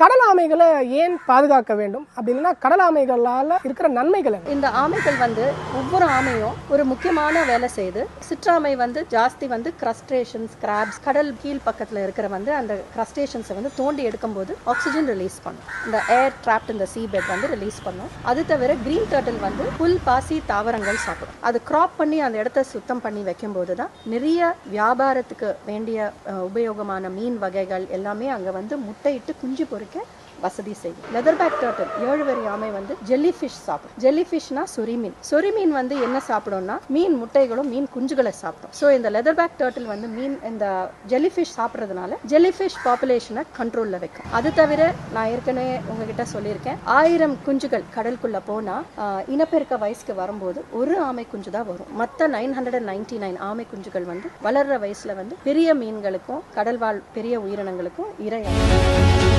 கடல் ஆமைகளை ஏன் பாதுகாக்க வேண்டும்? அப்படி இல்லைன்னா கடல் ஆமைகளால் இருக்கிற நன்மைகள் இந்த ஆமைகள் வந்து ஒவ்வொரு ஆமையும் ஒரு முக்கியமான வேலை செய்யுது சிற்றாமை வந்து ஜாஸ்தி வந்து கிரஸ்டேஷன்ஸ் கிராப்ஸ் கடல் கீழ் பக்கத்தில் இருக்கிற வந்து அந்த கிரஸ்டேஷன்ஸை வந்து தோண்டி எடுக்கும்போது ஆக்சிஜன் ரிலீஸ் பண்ணும். இந்த ஏர் ட்ராப்ட் இந்த சீ பெட் வந்து ரிலீஸ் பண்ணும். அது தவிர கிரீன் டர்ட்டில் வந்து புல் பாசி தாவரங்கள் சாப்பிடும். அது கிராப் பண்ணி அந்த இடத்த சுத்தம் பண்ணி வைக்கும்போது தான் நிறைய வியாபாரத்துக்கு வேண்டிய உபயோகமான மீன் வகைகள் எல்லாமே அங்கே வந்து முட்டையிட்டு குஞ்சு பொறிக்க வசதி செய்யும். லெதர் பேக் டர்ட்டில் ஏழு வரி ஆமை வந்து ஜெல்லி ஃபிஷ் சாப்பிடும். ஜெல்லி ஃபிஷ்னா சொறி மீன் சொறி மீன் வந்து என்ன சாப்பிடும்னா மீன் முட்டைகளும் மீன் குஞ்சுகளை சாப்பிடும். ஸோ இந்த லெதர் பேக் டர்ட்டில் வந்து மீன் இந்த ஜெல்லி ஃபிஷ் சாப்பிட்றதுனால ஜெல்லி ஃபிஷ் பாப்புலேஷனை கண்ட்ரோலில் வைக்கும். அது தவிர நான் ஏற்கனவே உங்ககிட்ட சொல்லியிருக்கேன். ஆயிரம் குஞ்சுகள் கடலுக்குள்ள போனால் இனப்பெருக்க வயசுக்கு வரும்போது ஒரு ஆமை குஞ்சு தான் வரும். மற்ற nine hundred and ninety nine ஆமை குஞ்சுகள் வந்து வளர்ற வயசில் வந்து பெரிய மீன்களுக்கும் கடல்வாழ் பெரிய உயிரினங்களுக்கும் இரையாகும்.